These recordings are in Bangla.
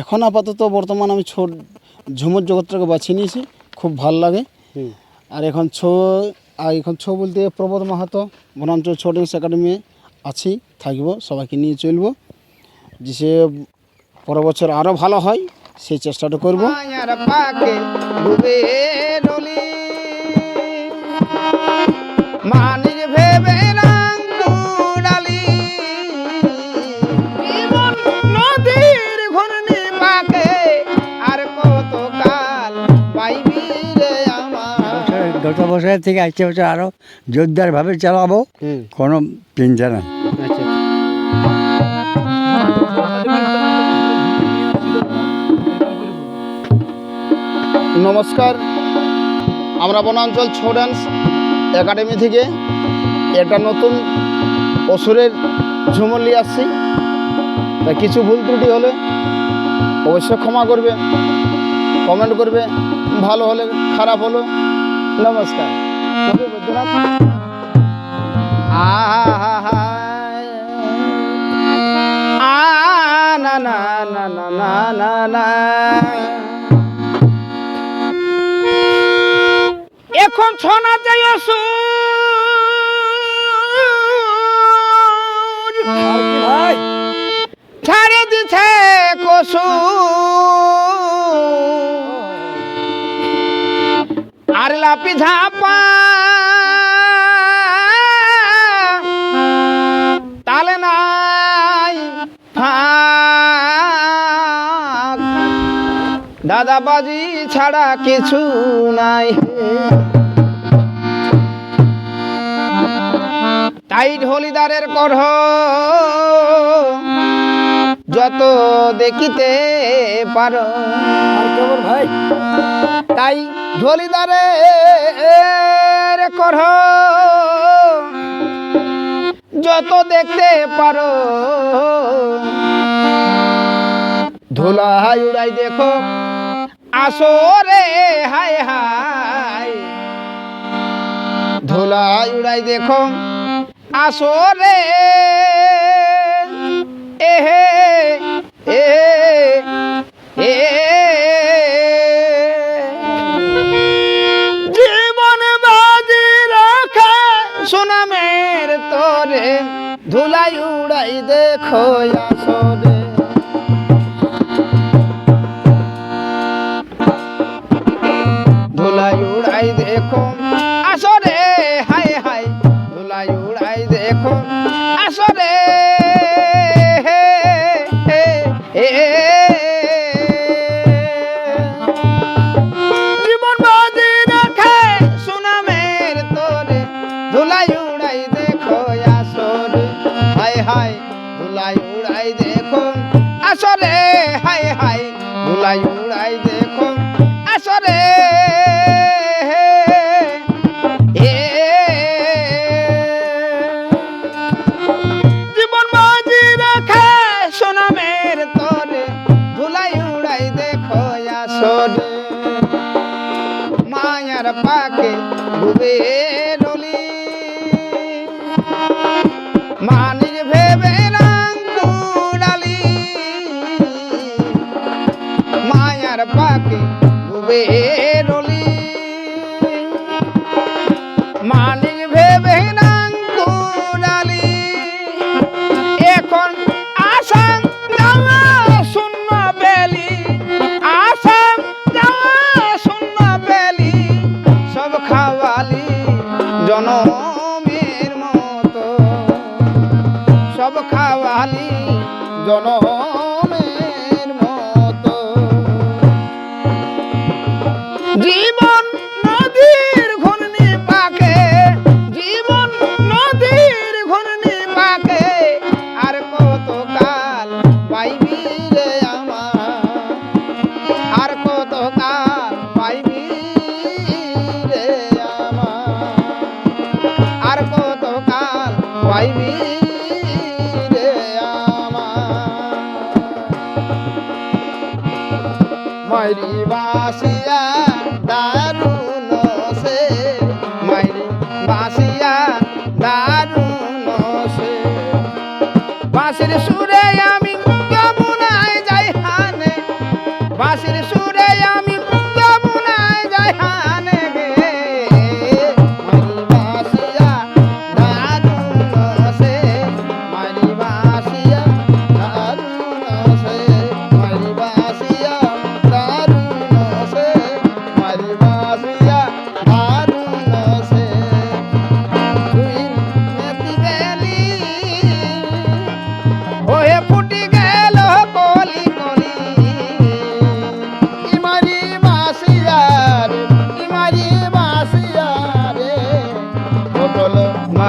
এখন আপাতত বর্তমান আমি ছোট ঝুমুর জগৎটাকে বাছে নিয়েছি। খুব ভালো লাগে। আর এখন ছো আর এখন ছো বলতে প্রবোধ মাহাতো বনাঞ্চল ছো ড্যান্স একাডেমি আছি থাকব সবাইকে নিয়ে চলবো। যে সে পরের বছর আরও ভালো হয় সেই চেষ্টাটা করব। মায়ার গত বছরের থেকে আসছে বছর আরও জোরদারভাবে চালাবো কোনো চিন্তা নাই আচ্ছা। নমস্কার আমরা বনাঞ্চল ছো ড্যান্স একাডেমি থেকে একটা নতুন অসুরের ঝুমুর নিয়ে আসছি। তা কিছু ভুল ত্রুটি হলে অবশ্যই ক্ষমা করবে কমেন্ট করবে ভালো হলে খারাপ হলো। নমস্কার। না না না না না না না। এখন অসুর। ভাই? ছাড়ে দিছে কসু লাপি ঝাপা তালে নাই দাদাবাজি ছাড়া কিছু নাই। টাইট হলিদারের করহ। যত দেখিতে পারো। কেমন ভাই তাই ঢলিদারে করহ যত দেখতে পারো। ধুলা হাই উড়াই দেখো। আসো রে হায় হায়। ধুলা হাই উড়াই দেখো। আসো সুনামের তোরে ধুলাই উড়াই দেখো আসরে ধুলাই উড়াই দেখো। ধুলাই উড়াই দেখো। আসরে হাই হাই ধুলাই উড়াই দেখো। আসরে জীবন মায়ার পাকে ডুবে রলি। মানিক ভেবে কুড়ালি এখন আসাম যাওয়া শূন্য বেলি। আসাম যাওয়া শূন্য বেলি। সব খাওয়ালি জনমের মতো। সব খাওয়ালি জনমের পাইবি রে মাইরি বাসিয়া দারুণ সে মাইরি বাসিয়া দারুণ সে। বাসির সুরে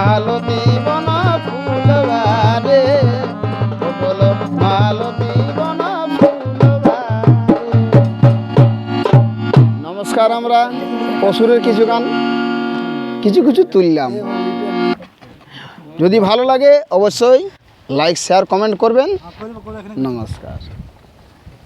ভালো নমস্কার আমরা, পশুরের কিছু গান, কিছু কিছু তুললাম। যদি ভালো লাগে, অবশ্যই লাইক শেয়ার কমেন্ট করবেন। নমস্কার।